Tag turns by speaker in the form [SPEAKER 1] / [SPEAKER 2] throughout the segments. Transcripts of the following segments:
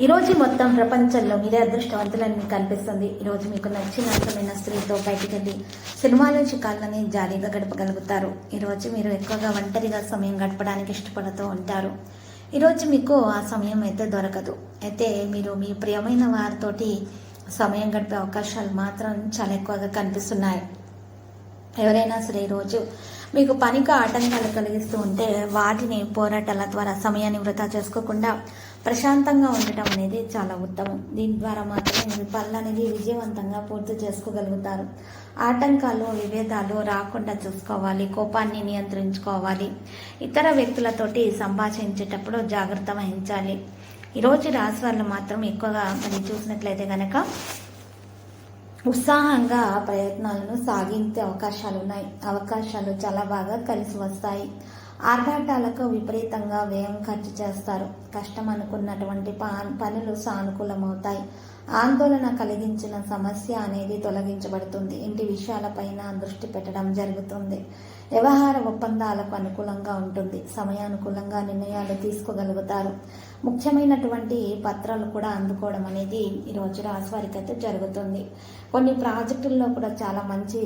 [SPEAKER 1] ఈరోజు మొత్తం ప్రపంచంలో మీరే అదృష్టవంతులని మీకు కనిపిస్తుంది ఈరోజు మీకు నచ్చిన అర్థమైన స్త్రీతో బయటికి వెళ్ళి సినిమా నుంచి కాళ్ళని జాలీగా గడపగలుగుతారు. ఈరోజు మీరు ఎక్కువగా ఒంటరిగా సమయం గడపడానికి ఇష్టపడుతూ ఉంటారు. ఈరోజు మీకు ఆ సమయం అయితే దొరకదు. అయితే మీరు మీ ప్రియమైన వారితోటి సమయం గడిపే అవకాశాలు మాత్రం చాలా ఎక్కువగా కనిపిస్తున్నాయి. ఎవరైనా సరే ఈరోజు మీకు పనికి ఆటంకాలు కలిగిస్తూ ఉంటే వాటిని పోరాటాల ద్వారా సమయాన్ని వృధా చేసుకోకుండా ప్రశాంతంగా ఉండటం అనేది చాలా ఉత్తమం. దీని ద్వారా మాత్రమే మీ పనులు అనేది విజయవంతంగా పూర్తి చేసుకోగలుగుతారు. ఆటంకాలు విభేదాలు రాకుండా చూసుకోవాలి కోపాన్ని నియంత్రించుకోవాలి. ఇతర వ్యక్తులతోటి సంభాషించేటప్పుడు జాగ్రత్త వహించాలి. ఈరోజు రాశి వాళ్ళు మాత్రం ఎక్కువగా మరి చూసినట్లయితే కనుక ఉత్సాహంగా ప్రయత్నాలను సాగించే అవకాశాలు ఉన్నాయి అవకాశాలు చాలా బాగా కలిసి వస్తాయి. ఆర్భాటాలకు విపరీతంగా వ్యయం ఖర్చు చేస్తారు. కష్టం అనుకున్నటువంటి పనులు సానుకూలమవుతాయి. ఆందోళన కలిగించిన సమస్య అనేది తొలగించబడుతుంది. ఇంటి విషయాలపైన దృష్టి పెట్టడం జరుగుతుంది. వ్యవహార ఒప్పందాలకు అనుకూలంగా ఉంటుంది. సమయానుకూలంగా నిర్ణయాలు తీసుకోగలుగుతారు. ముఖ్యమైనటువంటి పత్రాలు కూడా అందుకోవడం అనేది ఈరోజు రాశివారికి అయితే జరుగుతుంది. కొన్ని ప్రాజెక్టుల్లో కూడా చాలా మంచి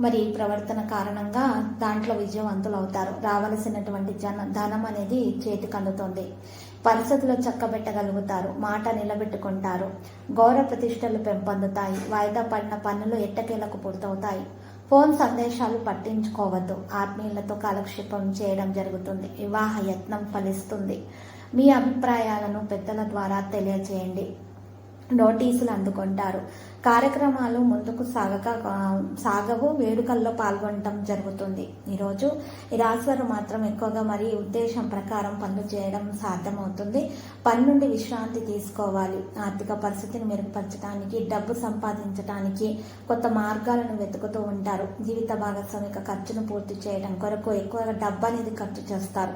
[SPEAKER 1] మరి ప్రవర్తన కారణంగా దాంట్లో విజయవంతులు అవుతారు రావలసినటువంటి జన ధనం అనేది చేతికి అందుతుంది పరిస్థితులు చక్కబెట్టగలుగుతారు మాట నిలబెట్టుకుంటారు. గౌరవ ప్రతిష్టలు పెంపొందుతాయి వాయిదా పడిన పనులు ఎట్టకేలకు పూర్తవుతాయి. ఫోన్ సందేశాలు పట్టించుకోవద్దు. ఆత్మీయులతో కాలక్షేపం చేయడం జరుగుతుంది. వివాహ యత్నం ఫలిస్తుంది. మీ అభిప్రాయాలను పెద్దల ద్వారా తెలియజేయండి. నోటీసులు అందుకుంటారు. కార్యక్రమాలు ముందుకు సాగక సాగవు వేడుకల్లో పాల్గొనడం జరుగుతుంది. ఈరోజు ఈ రాశివారు మాత్రం ఎక్కువగా మరి ఉద్దేశం ప్రకారం పనులు చేయడం సాధ్యమవుతుంది. పని నుండి విశ్రాంతి తీసుకోవాలి. ఆర్థిక పరిస్థితిని మెరుగుపరచడానికి డబ్బు సంపాదించడానికి కొత్త మార్గాలను వెతుకుతూ ఉంటారు. జీవిత భాగస్వామిక ఖర్చును పూర్తి చేయడం కొరకు ఎక్కువగా డబ్బు అనేది ఖర్చు చేస్తారు.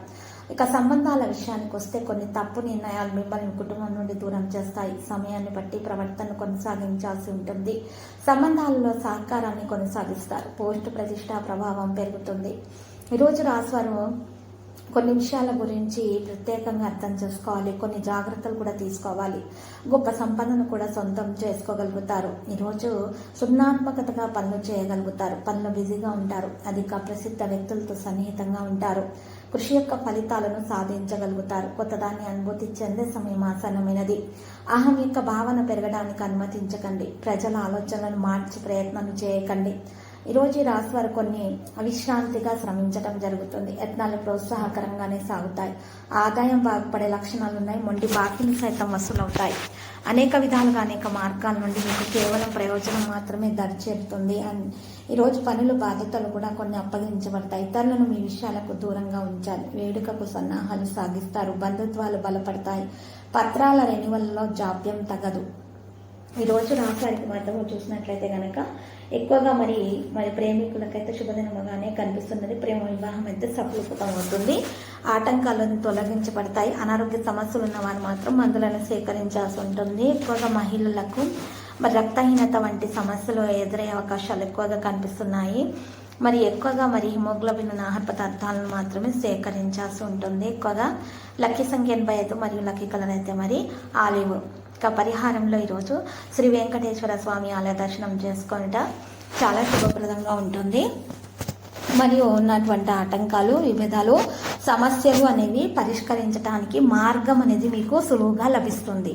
[SPEAKER 1] ఇక సంబంధాల విషయానికి వస్తే కొన్ని తప్పు నిర్ణయాలు మిమ్మల్ని కుటుంబం నుండి దూరం చేస్తాయి. సమయాన్ని బట్టి ప్రవర్తన కొనసాగించాల్సి ఉంటుంది. సంబంధాలలో సహకారాన్ని కొనసాగిస్తారు. పోస్ట్ ప్రతిష్ట ప్రభావం పెరుగుతుంది. ఈరోజు రాశివారు కొన్ని విషయాల గురించి ప్రత్యేకంగా అర్థం చేసుకోవాలి. కొన్ని జాగ్రత్తలు కూడా తీసుకోవాలి. గొప్ప సంపదను కూడా సొంతం చేసుకోగలుగుతారు. ఈరోజు సున్నాత్మకతగా పనులు చేయగలుగుతారు. పనులు బిజీగా ఉంటారు. అధిక ప్రసిద్ధ వ్యక్తులతో సన్నిహితంగా ఉంటారు. కృషి యొక్క ఫలితాలను సాధించగలుగుతారు. కొత్తదాన్ని అనుభూతి చెందే సమయం ఆసన్నమైనది. అహం యొక్క భావన పెరగడానికి అనుమతించకండి. ప్రజల ఆలోచనలను మార్చి ప్రయత్నం చేయకండి. ఈరోజు ఈ రాశి వారు కొన్ని అవిశ్రాంతిగా శ్రమించడం జరుగుతుంది. యత్నాలు ప్రోత్సాహకరంగానే సాగుతాయి. ఆదాయం బాగుపడే లక్షణాలు ఉన్నాయి. మొండి బాకీలు సైతం వసూలవుతాయి. అనేక విధాలుగా అనేక మార్గాల నుండి మీకు కేవలం ప్రయోజనం మాత్రమే దరిచేరుతుంది. అండ్ ఈరోజు పనులు బాధ్యతలు కూడా కొన్ని అప్పగించబడతాయి. ఇతరులను మీ విషయాలకు దూరంగా ఉంచాలి. వేడుకకు సన్నాహాలు సాగిస్తారు. బంధుత్వాలు బలపడతాయి. పత్రాల రెన్యువల్లో జాప్యం తగదు. ఈ రోజు మాత్రం చూసినట్లయితే కనుక ఎక్కువగా మరి మరి ప్రేమికులకైతే శుభదినముగానే కనిపిస్తున్నది. ప్రేమ వివాహం అయితే సఫలీకృతం అవుతుంది. ఆటంకాలను తొలగించబడతాయి. అనారోగ్య సమస్యలు ఉన్న వారు మాత్రం మందులను సేకరించాల్సి ఉంటుంది. ఎక్కువగా మహిళలకు మరి రక్తహీనత వంటి సమస్యలు ఎదురయ్యే అవకాశాలు ఎక్కువగా కనిపిస్తున్నాయి. మరి ఎక్కువగా మరి హిమోగ్లోబిన్ ఉన్న ఆహార పదార్థాలను మాత్రమే సేకరించాల్సి ఉంటుంది. ఎక్కువగా లక్కీ సంఖ్య ఎనభై ఐదు మరియు లక్కీ కలర్ అయితే మరి ఆలివ్ ఇక పరిహారంలో ఈరోజు శ్రీ వెంకటేశ్వర స్వామి ఆలయ దర్శనం చేసుకొనుట చాలా శుభప్రదంగా ఉంటుంది. మరియు ఉన్నటువంటి ఆటంకాలు విభేదాలు సమస్యలు అనేవి పరిష్కరించడానికి మార్గం అనేది మీకు సులువుగా లభిస్తుంది.